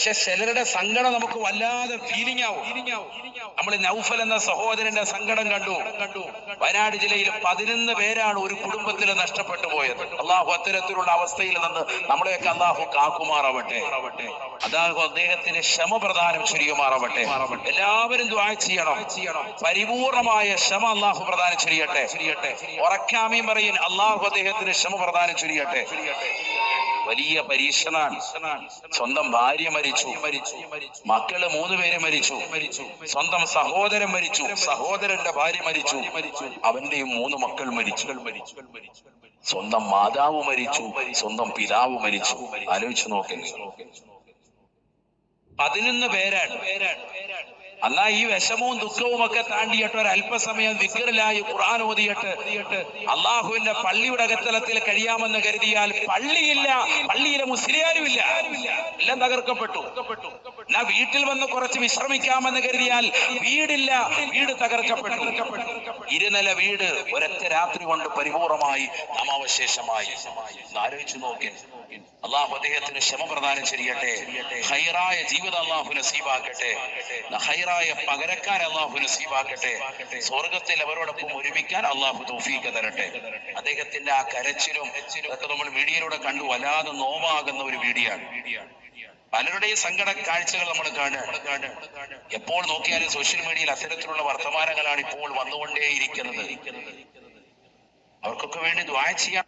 പക്ഷെ ചിലരുടെ സങ്കടം നമുക്ക് വല്ലാതെ ഫീലിംഗ് ആവും. നമ്മൾ നൗഫൽ എന്ന സഹോദരന്റെ സങ്കടം കണ്ടു. കണ്ടു വയനാട് ജില്ലയിൽ പതിനൊന്ന് പേരാണ് ഒരു കുടുംബത്തിൽ നഷ്ടപ്പെട്ടു പോയത്. അള്ളാഹു അത്തരത്തിലുള്ള അവസ്ഥയിൽ നിന്ന് നമ്മളെയൊക്കെ അള്ളാഹു കാക്കുമാറാവട്ടെ. അതാഹു അദ്ദേഹത്തിന് ക്ഷമ പ്രദാനം ചെയ്യുമാറാവട്ടെ. എല്ലാവരും ദ്വാ ചെയ്യണം. പരിപൂർണമായ ക്ഷമ അള്ളാഹു പ്രദാനം ചെയ്യട്ടെ. ഉറക്കാമീം പറയും അള്ളാഹു അദ്ദേഹത്തിന് ക്ഷമ പ്രദാനം ചെയ്യട്ടെ. വലിയ പരീക്ഷണാണ്. സ്വന്തം ഭാര്യ മരിച്ചു. മക്കൾ മൂന്ന് പേര് മരിച്ചു. സ്വന്തം സഹോദരൻ മരിച്ചു. സഹോദരന്റെ ഭാര്യ മരിച്ചു. അവന്റെയും മൂന്ന് മക്കൾ മരിച്ചു. സ്വന്തം മാതാവ് മരിച്ചു. സ്വന്തം പിതാവ് മരിച്ചു. ആലോചിച്ചു നോക്കുന്നു പതിനൊന്ന് പേരാണ് പേരാണ്. എന്നാ ഈ വിഷമവും ദുഃഖവും ഒക്കെ താണ്ടിയിട്ട് ഒരു അല്പസമയം വിക്കറിലായി ഖുർആൻ ഓതിയിട്ട് അള്ളാഹുവിന്റെ പള്ളിയുടെ അകത്തലത്തിൽ കഴിയാമെന്ന് കരുതിയാൽ പള്ളിയില്ല പള്ളിയിലെ മുസ്ലിയാരും ഇല്ല എല്ലാം തകർക്കപ്പെട്ടു. എന്നാ വീട്ടിൽ വന്ന് കുറച്ച് വിശ്രമിക്കാമെന്ന് കരുതിയാൽ വീടില്ല വീട് തകർക്കപ്പെട്ടു. ഇരുനില വീട് ഒരൊറ്റ രാത്രി കൊണ്ട് പരിപൂർണമായി നാമാവശേഷമായി ആലോചിച്ചു നോക്കി. അള്ളാഹു അദ്ദേഹത്തിന് ക്ഷമപ്രദാനം ചെയ്യട്ടെ. ഹൈറായ ജീവിതം അള്ളാഹു നസീബാക്കട്ടെ. ഹൈറായ പകരക്കാർ അള്ളാഹു നസീബാക്കട്ടെ. സ്വർഗത്തിൽ അവരോടൊപ്പം ഒരുമിക്കാൻ അള്ളാഹു തോഫീക്ക് തരട്ടെ. അദ്ദേഹത്തിന്റെ ആ കരച്ചിലും ഒക്കെ നമ്മൾ മീഡിയയിലൂടെ കണ്ടു. വല്ലാതെ നോവാകുന്ന ഒരു വീഡിയോ ആണ് പലരുടെയും സങ്കട കാഴ്ചകൾ നമ്മൾ കാണുകയാണ്. എപ്പോൾ നോക്കിയാലും സോഷ്യൽ മീഡിയയിൽ അത്തരത്തിലുള്ള വർത്തമാനങ്ങളാണ് ഇപ്പോൾ വന്നുകൊണ്ടേയിരിക്കുന്നത്. അവർക്കൊക്കെ വേണ്ടി ദ്വായ ചെയ്യാൻ